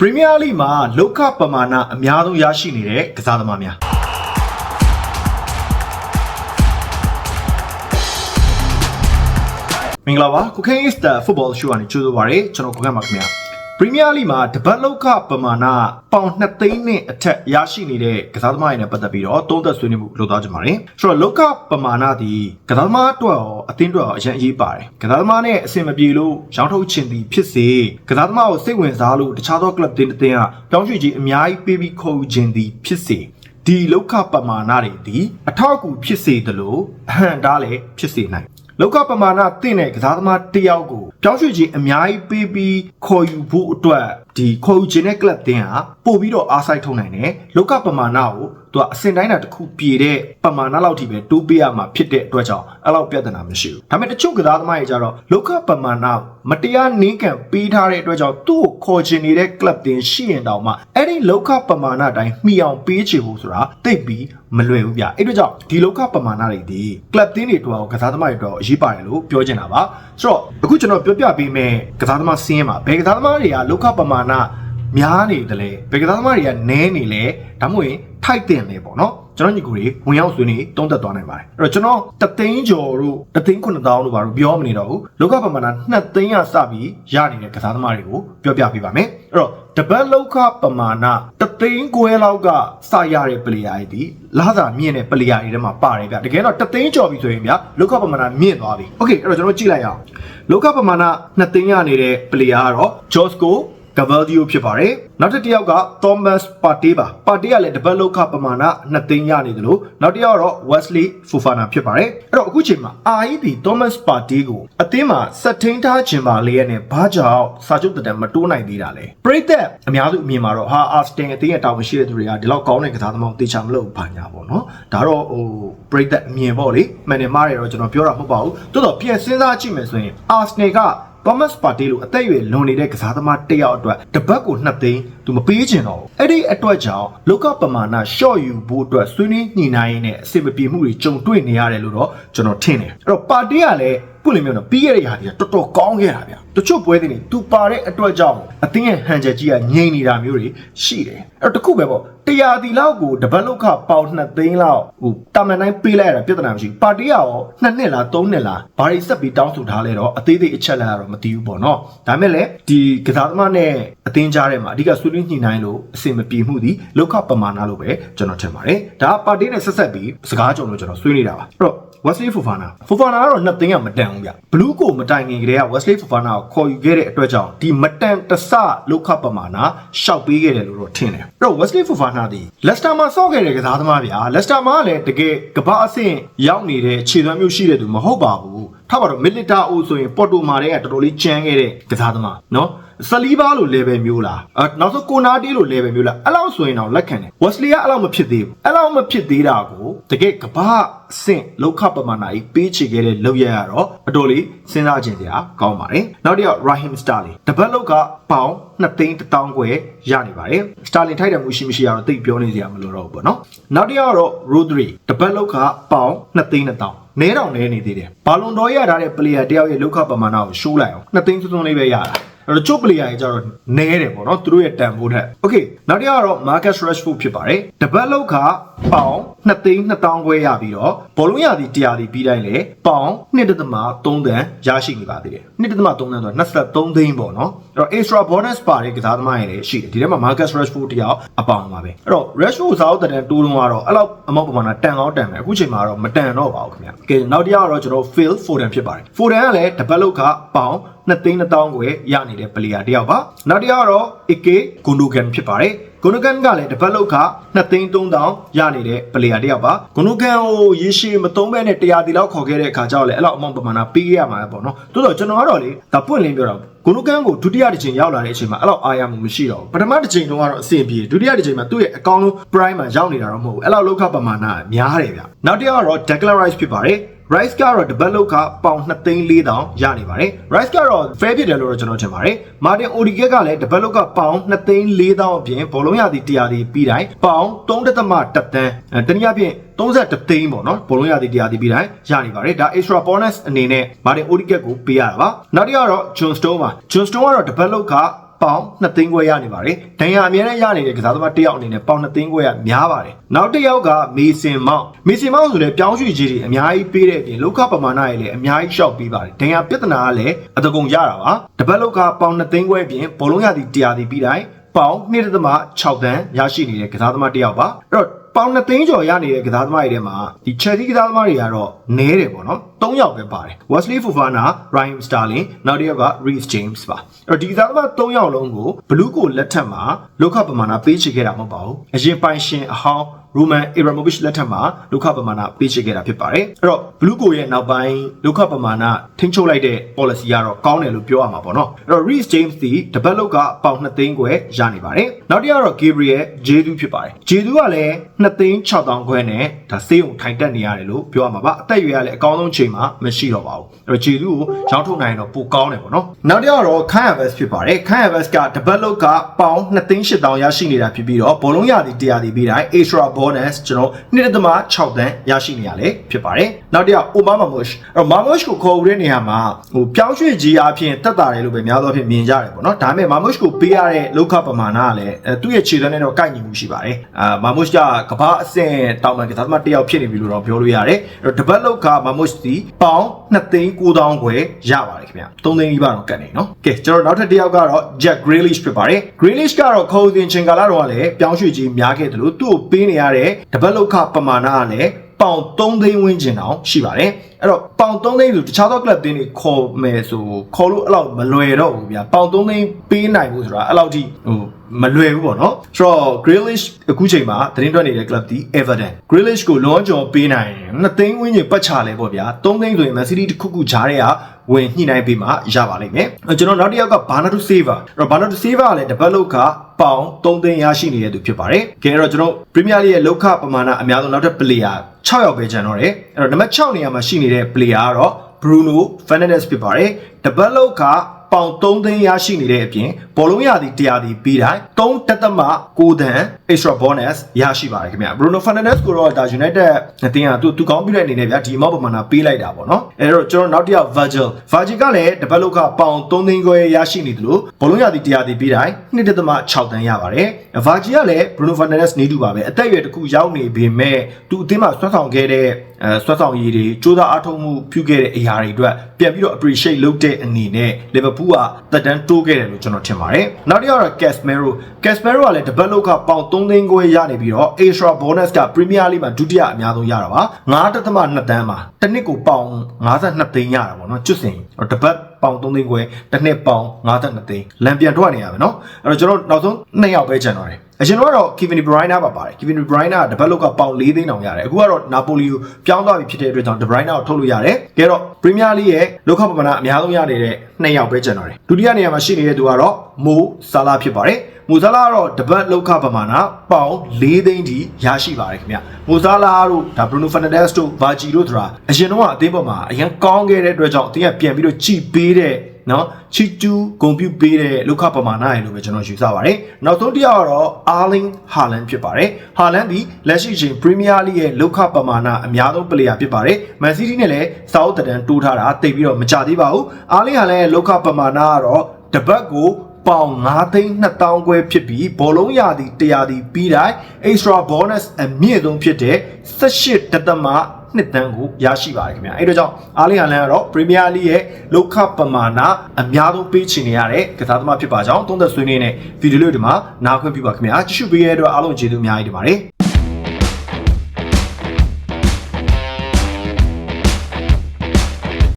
ပရီးမီးယားလိမှာလောက်ခပမာဏအများဆုံးရရှိနေတဲ့ကစားသမားများမင်္ဂလာပါကုခင်း is the football show ကနေကြိုဆိုပါရစေကျွန်တော်ကုခင်းပါခင်ဗျာ ပရီးမီးယားလိမှာတပတ်လောက်ခပမာဏပေါင်2သိန်းနဲ့အထက်ရရှိနေတဲ့ကစားသမားတွေနဲ့ပတ်သက်ပြီးတော့သုံးသက်ဆွေးနွေးမှုလုပ်သွားကြပါမယ်ဆိုတော့လောက်ခပမာဏဒီကစားသမားအတွက်ရောအသင်းအတွက်ရောအရင်အရေးပါတယ်ကစားသမားနဲ့အဆင်မပြေလို့ရောင်းထုတ်ချင်သည်ဖြစ်စေကစားသမားကိုစိတ်ဝင်စားလို့တခြားသောကလပ်တင်းတစ်တင်းကပြောင်းရွှေ့ခြင်းအများကြီးပေးပြီးခေါ်ယူခြင်းသည်ဖြစ်စေဒီလောက်ခပမာဏတွေဒီအထောက်အကူဖြစ်စေတယ်လို့အဟံတားလည်းဖြစ်စေနိုင် လောကပမာဏတင့်တဲ့ကစားသမားတစ်ယောက်ကိုပြောင်းရွှေ့ခြင်းအများကြီးပေးပြီးခေါ်ယူဖို့အတွက် ဒီခေါ်ယူခြင်းတဲ့ club တင်းဟာပို့ပြီးတော့အားစိုက်ထုံနိုင်တယ်လောကပမာဏကိုသူကအစင်တိုင်းတာတစ်ခုပြေတဲ့ပမာဏလောက်ထိပဲတိုးပေးရမှာဖြစ်တဲ့အတွက်ကြောင့်အဲ့လောက်ပြဿနာမရှိဘူးဒါပေမဲ့တချို့ကစားသမားတွေကြတော့လောကပမာဏမတရားနင်းကန်ပေးထားတဲ့အတွက်ကြောင့်သူ့ကိုခေါ်ချင်နေတဲ့ club တင်းရှိရင်တောင်မှအဲ့ဒီလောကပမာဏတိုင်းမှီအောင်ပေးချင်ဖို့ဆိုတာတိတ်ပြီးမလွယ်ဘူးဗျအဲ့အတွက်ကြောင့်ဒီလောကပမာဏတွေဒီ club တင်းတွေအတွက်ကစားသမားတွေအတွက်အရေးပါတယ်လို့ပြောချင်တာပါဆိုတော့အခုကျွန်တော်ပြောပြပေးမယ်ကစားသမားစင်းမှာဘယ်ကစားသမားတွေကလောကပမာများနေတယ်လဲဘယ်ကစားသမားတွေကနည်းနေလဲဒါမှမဟုတ်ရင်ထိုက်တင်လဲပေါ့နော်ကျွန်တော်ညီကိုတွေဝင်ရောက်ဆွေးနေတုံးသက်သွားနိုင်ပါတယ်အဲ့တော့ကျွန်တော်တသိန်းကျော်တို့တသိန်း9000တို့ဘာလို့ပြောမနေတော့ဘူးလောကပမာဏ2သိန်းရစပြီးရနေတဲ့ကစားသမားတွေကိုပြောပြပေးပါမယ်အဲ့တော့တပတ်လောက်ခပမာဏတသိန်းခွဲလောက်ကစရတဲ့ပလေယာတွေဒီလာစာမြင့်တဲ့ပလေယာတွေထဲမှာပါတယ်ဗျတကယ်တော့တသိန်းကျော်ပြီဆိုရင်ဗျလောကပမာဏမြင့်သွားပြီโอเคအဲ့တော့ကျွန်တော်ကြည့်လိုက်ရအောင်လောကပမာဏ2သိန်းရနေတဲ့ပလေယာကတော့ Josco ကဗယ်ဒီယိုဖြစ်ပါတယ်နောက်တစ်တယောက်က Thomas Partey ပါ Partey ကလည်းတပတ်လောက်ခပမာဏ2သိန်းရနေတယ်လို့နောက်တစ်ယောက်ကတော့ Wesley Fofana ဖြစ်ပါတယ်အဲ့တော့အခုချိန်မှာ RED Thomas Partey ကိုအသင်းမှာစက်ထင်းထားခြင်းပါလေးရနဲ့ဘာကြောင့်စာချုပ်တက်တမတိုးနိုင်သေးတာလဲပရိသတ်အများစုအမြင်မှာတော့ဟာ Arsenal အသင်းရဲ့တာဝန်ရှိတဲ့သူတွေကဒီလောက်ကောင်းတဲ့ကစားသမားကိုတေချာမလို့ဘာညာပေါ့နော်ဒါတော့ဟိုပရိသတ်အမြင်ပေါ့လေမှန်တယ်မှားတယ်တော့ကျွန်တော်ပြောတာမဟုတ်ပါဘူးတိုးတော့ပြန်စဉ်းစားကြည့်မယ်ဆိုရင် Arsenal က Thomas Partey လို့အသက်အရွယ်လွန်နေတဲ့ကစားသမားတစ်ယောက်အတွက်တပတ်ကို2သိန်းသူမပေးချင်တော့ဘူးအဲ့ဒီအတွက်ကြောင့်လောကပမာဏ short ယူဖို့အတွက်ဆွေးနွေးညှိနှိုင်းရင်းနဲ့အဆင်မပြေမှုတွေကြုံတွေ့နေရတယ်လို့တော့ကျွန်တော်ထင်တယ်အဲ့တော့ Partey ကလည်း ခုလိုမျိုးတော့ပြီးရတဲ့ဟာကြီးကတော်တော်ကောင်းခဲ့တာဗျတချို့ပွဲတွေနေသူပါတဲ့အတွက်ကြောင့်အတင်းရဲ့ဟန်ချက်ကြီးကငြိမ်နေတာမျိုးတွေရှိတယ်အဲ့တော့တခုပဲပေါ့တရားဒီလောက်ကိုတပတ်လောက်ခပေါင်2သိန်းလောက်ဟိုတာမန်တိုင်းပေးလိုက်ရတာပြဿနာမရှိဘူးပါတီကရော2နှစ်လား3နှစ်လားဘာတွေဆက်ပြီးတောင်းဆိုထားလဲတော့အသေးသေးအချက်လက်ကတော့မသိဘူးပေါ့နော်ဒါမဲ့လည်းဒီကစားသမားနဲ့အသင်းကြားထဲမှာအဓိကဆွေးနွေးညှိနှိုင်းလို့အဆင်မပြေမှုဒီလောက်ခပမာဏလို့ပဲကျွန်တော်ထင်ပါတယ်ဒါကပါတီနဲ့ဆက်ဆက်ပြီးစကားကြုံလို့ကျွန်တော်ဆွေးနေတာပါအဲ့တော့ Wesley Fofana Fofana ကတော့နှစ်သိန်းကမတန်ဘူးဗျ Blue ကိုမတိုင်ခင်ကတည်းက Wesley Fofana ကိုခေါ်ယူခဲ့တဲ့အတွက်ကြောင့်ဒီမတန်တဆလောက်ခပမာဏရှောက်ပေးခဲ့တယ်လို့တော့ထင်တယ်အဲ့တော့ Wesley Fofana ဒီ Leicester မှာစော့ခဲ့တဲ့ကစားသမားဗျာ Leicester မှာလည်းတကယ်ကမ္ဘာအဆင့်ရောက်နေတဲ့ခြေသွမ်းမျိုးရှိတဲ့သူမဟုတ်ပါဘူး ထားပါတော့ Milita O ဆိုရင်ပေါ်တိုမာတွေကတော်တော်လေးကြမ်းခဲ့တဲ့ကစားသမားနော်ဆလီဘာလို level မျိုးလားအဲနောက်ဆုံးကိုနာတီလို level မျိုးလားအဲ့လောက်ဆိုရင်တော့လက်ခံတယ် Wesley ကအဲ့လောက်မဖြစ်သေးဘူးအဲ့လောက်မဖြစ်သေးတာကိုတကယ်ကမ္ဘာအဆင့်လောက်ခပမာဏကြီးပေးချေခဲ့တဲ့လောက်ရရတော့အတော်လေးစဉ်းစားခြင်းစရာကောင်းပါတယ်နောက်တစ်ယောက် Raheem Sterling တပတ်လောက်ကပေါင်2သိန်း1000ကျွဲရနေပါတယ် Sterling ထိုက်တယ်မှုရှိမရှိအောင်သိပ်ပြောနေစရာမလိုတော့ဘူးပေါ့နော်နောက်တစ်ယောက်ကတော့ Rodri တပတ်လောက်ကပေါင်2သိန်း1000 နဲတောင်နဲနေသေးတယ်ဘာလွန်တော်ရထားတဲ့ player တယောက်ရဲ့လောက်ခပမာဏကိုရှိုးလိုက်အောင်2သိန်းစွန်းစွန်းလေးပဲရတာ အဲ့တော့ချို့ player တွေကြတော့နည်းတယ်ပေါ့နော်သူတို့ရဲ့တန်ဖိုးထက် Okay နောက်တစ်ယောက်ကတော့ Marcus Rashford ဖြစ်ပါတယ်တပတ်လောက်ကပေါင်2သိန်း2000ခွဲရပြီးတော့ဘောလုံးရသည်100ဒီပြီးတိုင်းလေပေါင်1.3တန်ရရှိနေပါသေးတယ်1.3တန်ဆိုတာ23သိန်းပေါ့နော်အဲ့တော့ extra bonus ပါတဲ့ကစားသမားတွေလည်းရှိတယ်ဒီထဲမှာ Marcus Rashford တယောက်အပေါင်ပါပဲအဲ့တော့ Rashford စာအုပ်တန်တိုးလုံးကတော့အဲ့လောက်အမောက်ပမာဏတန်ကောင်းတန်မယ်အခုချိန်မှာတော့မတန်တော့ပါဘူးခင်ဗျာကဲနောက်တစ်ယောက်ကတော့ကျွန်တော် Phil Foden ဖြစ်ပါတယ် Foden ကလည်းတပတ်လောက်ကပေါင် 2သိန်း1000ကိုရနေတဲ့ပလီယာတယောက်ပါနောက်တစ်ယောက်ကတော့ AK Gundogan ဖြစ်ပါတယ်ဂွန်နဂန်ကလည်းတပတ်လောက်က2သိန်း3000ရနေတဲ့ပလေယာတယောက်ပါဂွန်နဂန်ကိုရေရှည်မသုံးဘဲနဲ့100တီလောက်ခေါ်ခဲ့တဲ့အခါကျတော့လေအဲ့လောက်အမောင်ပမာဏပေးရမှာပေါ့နော်တိုးတော့ကျွန်တော်ကတော့လေဒါပွင့်လင်းပြောတာဂွန်နဂန်ကိုဒုတိယတစ်ချိန်ရောက်လာတဲ့အချိန်မှာအဲ့လောက်အားရမှုမရှိတော့ဘူးပထမတစ်ချိန်တုန်းကတော့အဆင်ပြေဒုတိယတစ်ချိန်မှာသူ့ရဲ့အကောင်းဆုံး prime မှာရောက်နေတာတော့မဟုတ်ဘူးအဲ့လောက်လောက်ခပမာဏများတယ်ဗျနောက်တစ်ယောက်ကတော့ Declan Rice ဖြစ်ပါတယ် Rice ကတော့တပတ်လောက်ကပေါင်2သိန်း4000ရနေပါတယ်။ Rice ကတော့ fair ဖြစ်တယ်လို့တော့ကျွန်တော်ထင်ပါတယ်။ Martin Odegaard ကလည်းတပတ်လောက်ကပေါင်2သိန်း4000အပြင်ဘောလုံးရသည်100သည်ပြီးတိုင်းပေါင်3.1တန်းအဲတနည်းအားဖြင့်31သိန်းပေါ့နော်ဘောလုံးရသည်100သည်ပြီးတိုင်းရနေပါတယ်။ဒါ extra bonus အနေနဲ့ Martin Odegaard ကိုပေးရတာပါ။နောက်တစ်ယောက်တော့ John Stone ပါ။ John Stone ကတော့တပတ်လောက်က ပေါင်2သိန်းခွဲရနေပါတယ်ဒဏ်ရာအများနဲ့ရနေတဲ့ကစားသမားတစ်ယောက်အနေနဲ့ပေါင်2သိန်းခွဲရများပါတယ်နောက်တစ်ယောက်ကမေစင်မောင်မေစင်မောင်ဆိုလည်းပြောင်းရွှေ့ကြီးတွေအများကြီးပေးတဲ့အပြင်လောက်ခပမာဏတွေလည်းအများကြီးရှောက်ပေးပါတယ်ဒဏ်ရာပြဿနာကလည်းအတကုံရတာပါတပတ်လောက်ကပေါင်2သိန်းခွဲအပြင်ဘောလုံးရသည်100တီပြီးတိုင်းပေါင်2.6တန်းရရှိနေတဲ့ကစားသမားတစ်ယောက်ပါအဲ့တော့ ပေါင်2သိန်းကျော်ရနေတဲ့ကစားသမားတွေထဲမှာဒီ Chelsea ကစားသမားတွေကတော့နည်းတယ်ပေါ့နော်၃ယောက်ပဲပါတယ် Wesley Fofana, Raheem Sterling နောက်တစ်ယောက်က Reece James ပါအဲ့တော့ဒီကစားသမား၃ယောက်လုံးကိုဘလူးကိုလက်ထက်မှာလောက်ခပမာဏပေးချေခဲ့တာမဟုတ်ပါဘူးအရင်ပိုင်ရှင်အဟောင်း Roman Abramovich လက်ထက်မှာလောက်ခပမာဏပေးချေခဲ့တာဖြစ်ပါတယ်အဲ့တော့ဘလူးကိုရဲ့နောက်ပိုင်းလောက်ခပမာဏထိန်းချုပ်လိုက်တဲ့ policy ကတော့ကောင်းတယ်လို့ပြောရမှာပေါ့နော်အဲ့တော့ Reece James ဒီတပတ်လောက်ကပေါင်2သိန်းခွဲရနေပါတယ်နောက်တစ်ယောက်တော့ Gabriel Jesus ဖြစ်ပါတယ် Jesus ကလည်း2သိန်း6တောင်ခွဲနဲ့ဒါစေးုံထိုင်တက်နေရတယ်လို့ပြောရမှာပါအသက်အရွယ်ကလည်းအကောင်းဆုံးချိန်မှာမရှိတော့ပါဘူးအဲ့တော့ Jesus ကိုရောင်းထုတ်နိုင်ရင်တော့ပိုကောင်းတယ်ပေါ့နော်နောက်တစ်ယောက်တော့ Kai Havertz ဖြစ်ပါတယ် Kai Havertz ကတပတ်လောက်ကပေါင်2သိန်း8တောင်ရရှိနေတာဖြစ်ပြီးတော့ဘောလုံးရသည်100တီပြီးတိုင်း extra bonus ကျွန်တော်2.6တန်းရရှိနေရလေဖြစ်ပါတယ်နောက်တစ်ယောက် Omar Mamush အဲ့တော့ Mamush ကိုခေါ်ဦးတဲ့နေရာမှာဟိုပြောင်းရွှေ့ကြီးအပြင်တက်တာတယ်လို့ပဲများသောအားဖြင့်မြင်ကြတယ်ပေါ့နော်ဒါပေမဲ့ Mamush ကိုပေးရတဲ့လောက်ခပမာဏကလည်းအဲသူ့ရဲ့ခြေသွမ်းနဲ့တော့ကိုက်ညီမှုရှိပါတယ်အာ Mamush ကကမ္ဘာအဆင့်တောင်ပန်ကစားသမားတစ်ယောက်ဖြစ်နေပြီလို့တော့ပြောလို့ရတယ်အဲ့တော့တပတ်လောက်က Mamush ဒီပေါင်2သိန်း9000ခွဲရပါတယ်ခင်ဗျ3သိန်းကြီးပါတော့ကတ်နေနော်ကဲကျွန်တော်နောက်ထပ်တစ်ယောက်ကတော့ Jack Grealish ဖြစ်ပါတယ် Grealish ကတော့ခေါ်တင်ချိန်ကာလတော့လည်းပြောင်းရွှေ့ကြီးများခဲ့တယ်လို့သူ့ကိုပေးနေရတဲ့တပတ်လောက်ခပမာဏကလည်းပေါင်3သိန်းဝန်းကျင်တောင်ရှိပါတယ်အဲ့တော့ပေါင်3သိန်းဆိုတခြားသော club တင်းတွေခေါ်မယ်ဆိုခေါ်လို့အဲ့လောက်မလွယ်တော့ဘူးဗျာပေါင်3သိန်းပေးနိုင်ဖို့ဆိုတာအဲ့လောက်ထိဟို မလွယ်ဘူးပေါ့နော်ဆိုတော့ Grealish အခုချိန်မှာသတင်းထွက်နေတဲ့ club ဒီ Everton Grealish ကိုလွန်ကျော်ပေးနိုင်2သိန်းဝန်းကျင်ပတ်ချလဲပေါ့ဗျာ3သိန်းဆိုရင် Man City တစ်ခုခုဂျားတဲ့ကဝင်ညှိနှိုင်းပေးမှရပါလိမ့်မယ်အဲ့ကျွန်တော်နောက်တစ်ယောက်က Bernardo Silva အဲ့တော့ Bernardo Silva ကလည်းတပတ်လောက်ကပေါင်3သိန်းရရှိနေတဲ့သူဖြစ်ပါတယ်။ကဲအဲ့တော့ကျွန်တော် Premier League ရဲ့လောက်ခပမာဏအများဆုံးနောက်ထပ် player 6ယောက်ပဲကျန်တော့တယ်။အဲ့တော့နံပါတ်6နေရာမှာရှိနေတဲ့ player ကတော့ Bruno Fernandes ဖြစ်ပါတယ်။တပတ်လောက်က ပေါင်3သိန်းရရှိနေတဲ့အပြင်ဘောလုံးရသည်100သည်ပြီးတိုင်း3တက်သမ6တန်း extra bonus ရရှိပါတယ်ခင်ဗျ Bruno Fernandes ကိုတော့ဒါ United အတင်းကသူသူကောင်းပြတဲ့အနေနဲ့ဗျာဒီ amount ပမာဏပေးလိုက်တာပေါ့နော်အဲ့တော့ကျွန်တော်နောက်တစ်ယောက် Virgil Virgil ကလည်းတပတ်လောက်ကပေါင်3သိန်းခွဲရရှိနေတယ်လို့ဘောလုံးရသည်100သည်ပြီးတိုင်း2.6တန်းရပါတယ် Virgil ကလည်း Bruno Fernandes နေတူပါပဲအသက်အရွယ်တစ်ခုရောက်နေပေမဲ့သူအသင်းမှာဆွမ်းဆောင်ခဲ့တဲ့အဲဆွတ်ဆောင်ရည်တွေစူးစမ်းအားထုတ်မှုပြုခဲ့တဲ့အရာတွေအတွက် ပြန်ပြီးတော့ appreciate လုပ်တဲ့အနေနဲ့ Liverpool ကတက်တန်းတိုးခဲ့တယ်လို့ကျွန်တော်ထင်ပါတယ်။နောက်တစ်ယောက်တော့ Casemiro Casemiro ကလည်းတပတ်လောက်ကပေါင်3သိန်းခွဲရနေပြီးတော့ extra bonus က Premier League မှာဒုတိယအများဆုံးရတာပါ။9.2တန်းမှာတစ်နှစ်ကိုပေါင်52သိန်းရတာပေါ့နော်ကျွတ်စင်တပတ် ပေါင်3သိန်းခွဲတစ်နှစ်ပေါင်52သိန်းလံပြန်ထွက်နေရမယ်နော်။အဲ့တော့ကျွန်တော်နောက်ဆုံး2ယောက်ပဲကျန်တော့တယ်အရင်ကတော့ Kevin De Bruyne ပါပါတယ် Kevin De Bruyne ကတပတ်လောက်ကပေါင်၄သိန်းတောင်ရတယ်အခုကတော့ Napoli ကိုပြောင်းသွားပြီဖြစ်တဲ့အတွက်ကြောင့် De Bruyne ကိုထုတ်လို့ရတယ်ကဲတော့ Premier League ရဲ့လောက်ခပမာဏအများဆုံးရနေတဲ့နှစ်ယောက်ပဲကျန်တော့တယ်ဒုတိယနေရာမှာရှိနေတဲ့သူကတော့ Mo Salah ဖြစ်ပါတယ် မူဆာလာကတော့တပတ်လောက်ခပမာဏပေါင်၄သိန်းထိရရှိပါတယ်ခင်ဗျမူဆာလာတို့ဒါ Bruno Fernandes တို့ Virgil တို့ဆိုတာအရင်တော့အသင်းပေါ်မှာအရင်ကောင်းခဲ့တဲ့အတွက်ကြောင့်အသင်းကပြန်ပြီးတော့ကြည်ပေးတဲ့နော်ချီကျူးဂုံပြုတ်ပေးတဲ့လောက်ခပမာဏရလို့ပဲကျွန်တော်ယူဆပါတယ်နောက်ဆုံးတစ်ယောက်ကတော့ Arling Haaland ဖြစ်ပါတယ်။ Haaland ဒီလက်ရှိချိန် Premier League ရဲ့လောက်ခပမာဏအများဆုံး player ဖြစ်ပါတယ်။ Man City နဲ့လည်း South တန်တိုးထားတာတိတ်ပြီးတော့မကြသေးပါဘူး။ Arling Haaland ရဲ့လောက်ခပမာဏကတော့တပတ်ကို ပေါင်9သိန်း2000ခွဲဖြစ်ပြီးဘောလုံးရာသီ100ဒီပြီးတိုင်း extra bonus အမြင့်ဆုံးဖြစ်တဲ့18တသမနှစ်တန်းကိုရရှိပါတယ်ခင်ဗျာအဲ့တော့ကြောင့်အားလီဟန်လန်ကတော့ Premier League ရဲ့လောက်ခပမာဏအများဆုံးပေးချင်နေရတဲ့ကစားသမားဖြစ်ပါကြောင်းသုံးသက်ဆွေးနွေးနေတဲ့ဗီဒီယိုလေးဒီမှာနားခွင့်ပြုပါခင်ဗျာကြည့်ရှုပေးရတဲ့အတွက်အားလုံးကျေးဇူးအများကြီးတင်ပါတယ်